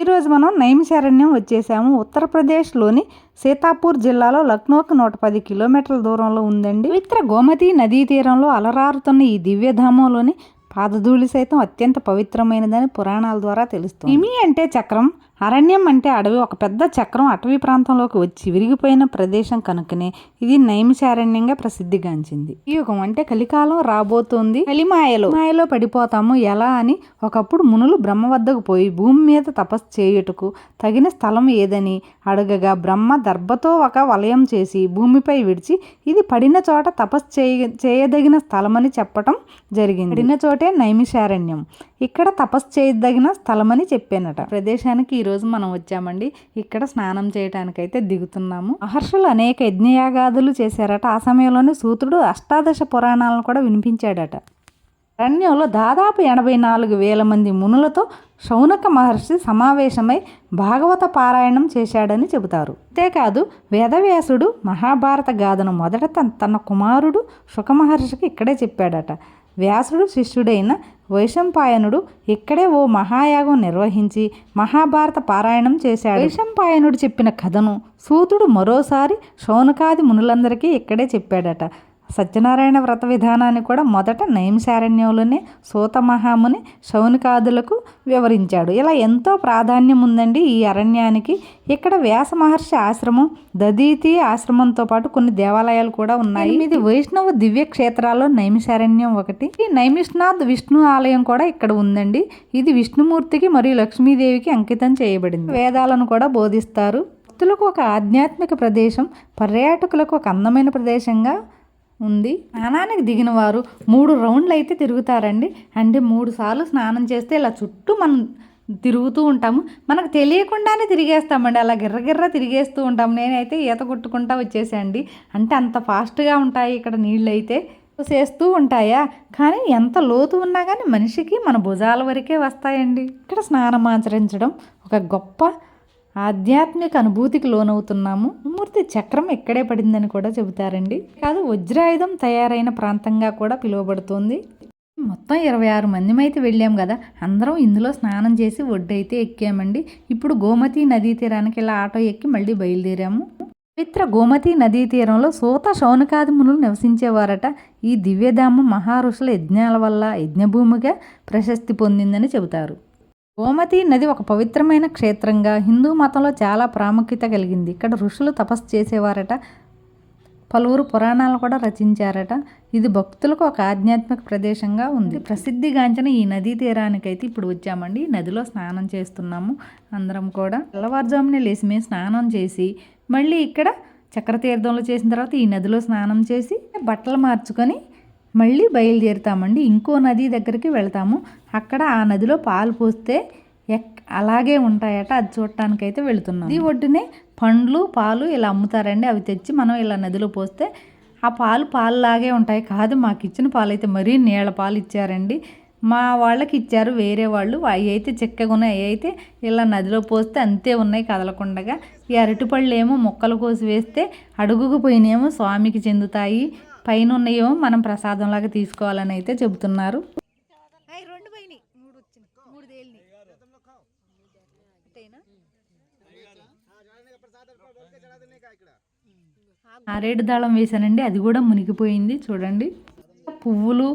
ఈరోజు మనం నైమిషారణ్యం వచ్చేసాము. ఉత్తరప్రదేశ్లోని సీతాపూర్ జిల్లాలో లక్నోకి నూట పది కిలోమీటర్ల దూరంలో ఉందండి. పవిత్ర గోమతి నదీ తీరంలో అలరారుతున్న ఈ దివ్యధామంలోని పాదధూళి సైతం అత్యంత పవిత్రమైనదని పురాణాల ద్వారా తెలుస్తుంది. ఇమి అంటే చక్రం. అరణ్యం అంటే అడవి ఒక పెద్ద చక్రం అటవీ ప్రాంతంలోకి వచ్చి విరిగిపోయిన ప్రదేశం కనుకనే ఇది నైమిషారణ్యంగా ప్రసిద్ధిగాంచింది. ఈ యుగం అంటే కలికాలం రాబోతోంది. కలిమాయలో మాయలో పడిపోతాము ఎలా అని ఒకప్పుడు మునులు బ్రహ్మ వద్దకు పోయి భూమి మీద తపస్సు చేయుటకు తగిన స్థలం ఏదని అడగగా బ్రహ్మ దర్భతో ఒక వలయం చేసి భూమిపై విడిచి ఇది పడిన చోట తపస్సు చేయ చేయదగిన స్థలమని చెప్పటం జరిగింది. పడిన చోటే నైమిషారణ్యం. ఇక్కడ తపస్సు చేయదగిన స్థలమని చెప్పానట. ప్రదేశానికి ఈరోజు మనం వచ్చామండి. ఇక్కడ స్నానం చేయటానికైతే దిగుతున్నాము. మహర్షులు అనేక యజ్ఞయాగాదులు చేశారట. ఆ సమయంలోనే సూతుడు అష్టాదశ పురాణాలను కూడా వినిపించాడట. అరణ్యంలో దాదాపు ఎనభై నాలుగు వేల మంది మునులతో శౌనక మహర్షి సమావేశమై భాగవత పారాయణం చేశాడని చెబుతారు. అంతేకాదు వేదవ్యాసుడు మహాభారత గాథను మొదట తన తన కుమారుడు సుఖమహర్షికి ఇక్కడే చెప్పాడట. వ్యాసుడు శిష్యుడైన వైశంపాయనుడు ఇక్కడే ఓ మహాయాగం నిర్వహించి మహాభారత పారాయణం చేశాడు. వైశంపాయనుడు చెప్పిన కథను సూతుడు మరోసారి శౌనకాది మునులందరికీ ఇక్కడే చెప్పాడట. సత్యనారాయణ వ్రత విధానాన్ని కూడా మొదట నైమిశారణ్యంలోనే సూత మహాముని శౌనికాదులకు వివరించాడు. ఇలా ఎంతో ప్రాధాన్యం ఉందండి ఈ అరణ్యానికి. ఇక్కడ వ్యాస మహర్షి ఆశ్రమం దదీతి ఆశ్రమంతో పాటు కొన్ని దేవాలయాలు కూడా ఉన్నాయి. ఇది వైష్ణవ దివ్య క్షేత్రాల్లో నైమిశారణ్యం ఒకటి. ఈ నైమిష్నాథ్ విష్ణు ఆలయం కూడా ఇక్కడ ఉందండి. ఇది విష్ణుమూర్తికి మరియు లక్ష్మీదేవికి అంకితం చేయబడింది. వేదాలను కూడా బోధిస్తారు. భక్తులకు ఒక ఆధ్యాత్మిక ప్రదేశం పర్యాటకులకు ఒక అందమైన ప్రదేశంగా ఉంది. స్నానానికి దిగిన వారు మూడు రౌండ్లు అయితే తిరుగుతారండి. అంటే మూడు సార్లు స్నానం చేస్తే ఇలా చుట్టూ మనం తిరుగుతూ ఉంటాము. మనకు తెలియకుండానే తిరిగేస్తామండి. అలా గిర్రగిర్ర తిరిగేస్తూ ఉంటాము. నేనైతే ఈత కొట్టుకుంటా వచ్చేసండి అంటే అంత ఫాస్ట్గా ఉంటాయి ఇక్కడ నీళ్ళు అయితే చేస్తూ ఉంటాయా? కానీ ఎంత లోతు ఉన్నా కానీ మనిషికి మన భుజాల వరకే వస్తాయండి. ఇక్కడ స్నానం ఆచరించడం ఒక గొప్ప ఆధ్యాత్మిక అనుభూతికి లోనవుతున్నాము. మూర్తి చక్రం ఎక్కడే పడిందని కూడా చెబుతారండి. కాదు వజ్రాయుధం తయారైన ప్రాంతంగా కూడా పిలువబడుతుంది. మొత్తం ఇరవై ఆరు మందిమైతే అయితే వెళ్ళాం కదా. అందరం ఇందులో స్నానం చేసి ఒడ్డైతే ఎక్కామండి. ఇప్పుడు గోమతి నదీ తీరానికి ఇలా ఆటో ఎక్కి మళ్ళీ బయలుదేరాము. పవిత్ర గోమతి నదీ తీరంలో సూత శౌనకాది మునులు నివసించేవారట. ఈ దివ్యధామం మహారుషుల యజ్ఞాల వల్ల యజ్ఞభూమిగా ప్రశస్తి పొందిందని చెబుతారు. గోమతి నది ఒక పవిత్రమైన క్షేత్రంగా హిందూ మతంలో చాలా ప్రాముఖ్యత కలిగింది. ఇక్కడ ఋషులు తపస్సు చేసేవారట. పలువురు పురాణాలు కూడా రచించారట. ఇది భక్తులకు ఒక ఆధ్యాత్మిక ప్రదేశంగా ఉంది. ప్రసిద్ధిగాంచిన ఈ నదీ తీరానికైతే ఇప్పుడు వచ్చామండి. ఈ నదిలో స్నానం చేస్తున్నాము అందరం కూడా. తెల్లవారుజామునే లేచి మేము స్నానం చేసి మళ్ళీ ఇక్కడ చక్రతీర్థంలో చేసిన తర్వాత ఈ నదిలో స్నానం చేసి బట్టలు మార్చుకొని మళ్ళీ బయలుదేరుతామండి. ఇంకో నది దగ్గరికి వెళ్తాము. అక్కడ ఆ నదిలో పాలు పోస్తే ఎక్ అలాగే ఉంటాయట. అది చూడటానికైతే వెళుతున్నాం. ఈ ఒడ్డునే పండ్లు పాలు ఇలా అమ్ముతారండి. అవి తెచ్చి మనం ఇలా నదిలో పోస్తే ఆ పాలు పాలులాగే ఉంటాయి. కాదు మాకు ఇచ్చిన పాలు అయితే మరీ నీళ్ళ పాలు ఇచ్చారండి. మా వాళ్ళకి ఇచ్చారు వేరే వాళ్ళు. అవి అయితే చిక్కగా ఉన్నాయి. అవి అయితే ఇలా నదిలో పోస్తే అంతే ఉన్నాయి కదలకుండగా. ఈ అరటిపళ్ళు ఏమో మొక్కలు కోసి వేస్తే అడుగుకు పోయినేమో స్వామికి చెందుతాయి. పైన ఉన్నాయేమో మనం ప్రసాదంలాగా తీసుకోవాలని అయితే చెబుతున్నారు. ఆరేడు దళం వేశానండి. అది కూడా మునిగిపోయింది. చూడండి. పువ్వులు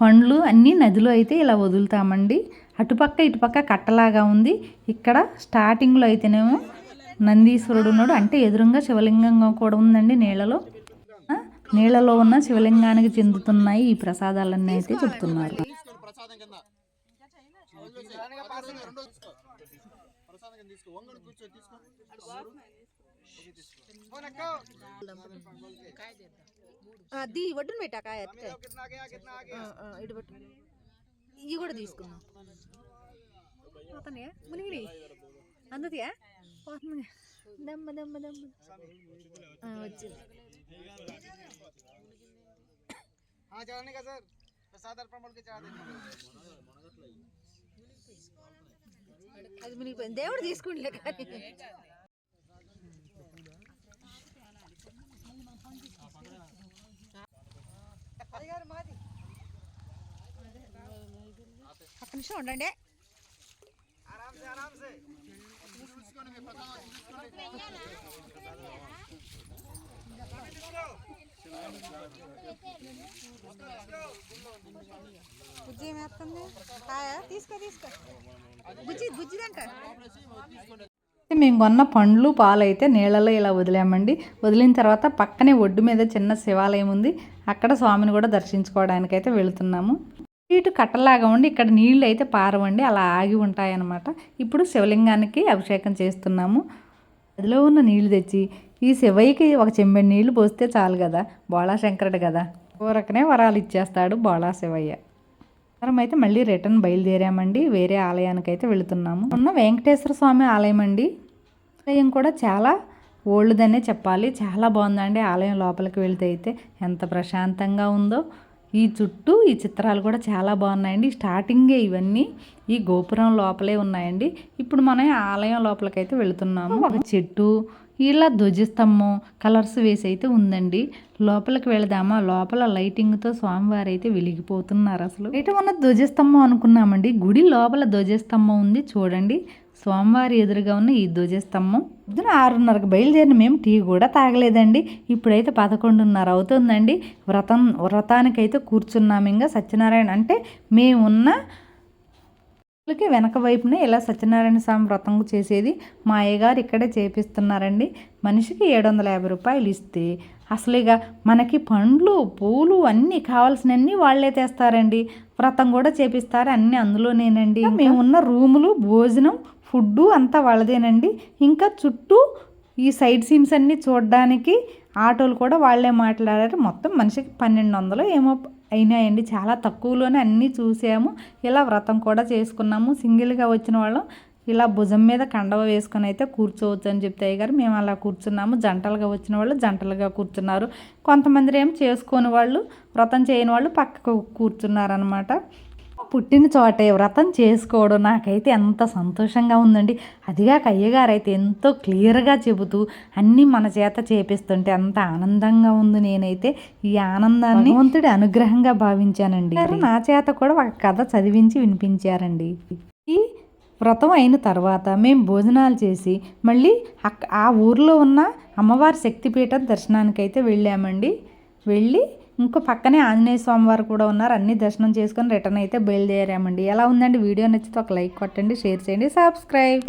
పండ్లు అన్నీ నదిలో అయితే ఇలా వదులుతామండి. అటుపక్క ఇటుపక్క కట్టలాగా ఉంది. ఇక్కడ స్టార్టింగ్లో అయితేనేమో నందీశ్వరుడు ఉన్నాడు. అంటే ఎదురుగా శివలింగం కూడా ఉందండి నీళ్ళలో నీళ్ళలో ఉన్న శివలింగానికి చెందుతున్నాయి ఈ ప్రసాదాలన్నీ అయితే చెప్తున్నారు. అది ఒడ్డున పెట్టా కాయ ఇటు పెట్టు. ఇవి కూడా తీసుకుందాం. పోతున్నాయా? మునిగిరి అందుతాయా? పోతుంది దమ్మ దమ్మ దమ్మ. వచ్చింది. हाँ चढ़ाने का सर प्रसाद अर्पण बोल के चढ़ा देंगे అది మునిగిపోయింది దేవుడు తీసుకుంటే కానీ ఒక్క నిమిషం ఉండండి आराम से आराम से బుజ్జి ఏమేస్తుంది తీసుకో తీసుకో. బుజ్జి బుజ్జిదంట మేము కొన్న పండ్లు పాలు అయితే నీళ్ళలో ఇలా వదిలామండి. వదిలిన తర్వాత పక్కనే ఒడ్డు మీద చిన్న శివాలయం ఉంది. అక్కడ స్వామిని కూడా దర్శించుకోవడానికి అయితే వెళుతున్నాము. ఇటు కట్టలాగా ఉండి ఇక్కడ నీళ్ళు అయితే పారవండి అలా ఆగి ఉంటాయన్నమాట. ఇప్పుడు శివలింగానికి అభిషేకం చేస్తున్నాము. అందులో ఉన్న నీళ్ళు తెచ్చి ఈ శివయ్యకి ఒక చెంబెడు నీళ్ళు పోస్తే చాలు కదా బోళా శంకరుడు కదా. ఊరకనే వరాలు ఇచ్చేస్తాడు బోళా శివయ్య. మనం అయితే మళ్ళీ రిటర్న్ బయలుదేరామండి వేరే ఆలయానికి అయితే వెళుతున్నాము. ఉన్న వెంకటేశ్వర స్వామి ఆలయం అండి. ఆలయం కూడా చాలా ఓల్డ్దనే చెప్పాలి చాలా బాగుందండి ఆలయం లోపలికి వెళితే అయితే. ఎంత ప్రశాంతంగా ఉందో. ఈ చుట్టూ ఈ చిత్రాలు కూడా చాలా బాగున్నాయండి. స్టార్టింగే ఇవన్నీ ఈ గోపురం లోపలే ఉన్నాయండి. ఇప్పుడు మనం ఆలయం లోపలికైతే వెళుతున్నాము. ఒక చెట్టు ఇలా ధ్వజస్తంభం కలర్స్ వేసి అయితే ఉందండి. లోపలికి వెళదామా? లోపల లైటింగ్తో స్వామివారు అయితే వెలిగిపోతున్నారు అసలు. ఇటు ఉన్న ధ్వజస్తంభం అనుకున్నామండి? గుడి లోపల ధ్వజస్తంభం ఉంది చూడండి. స్వామివారి ఎదురుగా ఉన్న ఈ ధ్వజస్తంభం. పొద్దున ఆరున్నరకు బయలుదేరిన మేము టీ కూడా తాగలేదండి. ఇప్పుడైతే పదకొండున్నర అవుతుందండి. వ్రతం వ్రతానికైతే కూర్చున్నాము ఇంకా సత్యనారాయణ. అంటే మేమున్న కి వెనక వైపున ఇలా సత్యనారాయణ స్వామి వ్రతం చేసేది మా అయ్యగారు ఇక్కడే చేపిస్తున్నారండి. మనిషికి ఏడు వందల యాభై రూపాయలు ఇస్తే అసలు ఇక మనకి పండ్లు పూలు అన్నీ కావాల్సినవన్నీ వాళ్ళే తెస్తారండి. వ్రతం కూడా చేపిస్తారు అన్నీ అందులోనేనండి. మేమున్న రూములు భోజనం ఫుడ్డు అంతా వాళ్ళదేనండి. ఇంకా చుట్టూ ఈ సైడ్ సీన్స్ అన్నీ చూడడానికి ఆటోలు కూడా వాళ్ళే మాట్లాడారు. మొత్తం మనిషికి పన్నెండు వందలు ఏమో అయినాయండి. చాలా తక్కువలోనే అన్నీ చూసాము. ఇలా వ్రతం కూడా చేసుకున్నాము. సింగిల్గా వచ్చిన వాళ్ళం ఇలా భుజం మీద కండవ వేసుకొని అయితే కూర్చోవచ్చు అని చెప్తే గారు మేము అలా కూర్చున్నాము. జంటలుగా వచ్చిన వాళ్ళు జంటలుగా కూర్చున్నారు. కొంతమంది ఏం చేసుకోని వాళ్ళు వ్రతం చేయని వాళ్ళు పక్కకు కూర్చున్నారనమాట పుట్టిన చోటే వ్రతం చేసుకోవడం నాకైతే ఎంత సంతోషంగా ఉందండి. అదిగాక అయ్యగారు అయితే ఎంతో క్లియర్గా చెబుతూ అన్నీ మన చేత చేపిస్తుంటే అంత ఆనందంగా ఉంది నేనైతే. ఈ ఆనందాన్ని భగవంతుడి అనుగ్రహంగా భావించానండి. నా చేత కూడా ఒక కథ చదివించి వినిపించారండి. ఈ వ్రతం అయిన తర్వాత మేము భోజనాలు చేసి మళ్ళీ ఆ ఊర్లో ఉన్న అమ్మవారి శక్తిపీఠం దర్శనానికి అయితే వెళ్ళామండి. వెళ్ళి ఇంకో పక్కనే ఆంజనేయ స్వామి వారు కూడా ఉన్నారు. అన్ని దర్శనం చేసుకొని రిటర్న్ అయితే బయలుదేరామండి. ఎలా ఉందండి? వీడియో నచ్చితే ఒక లైక్ కొట్టండి షేర్ చేయండి సబ్స్క్రైబ్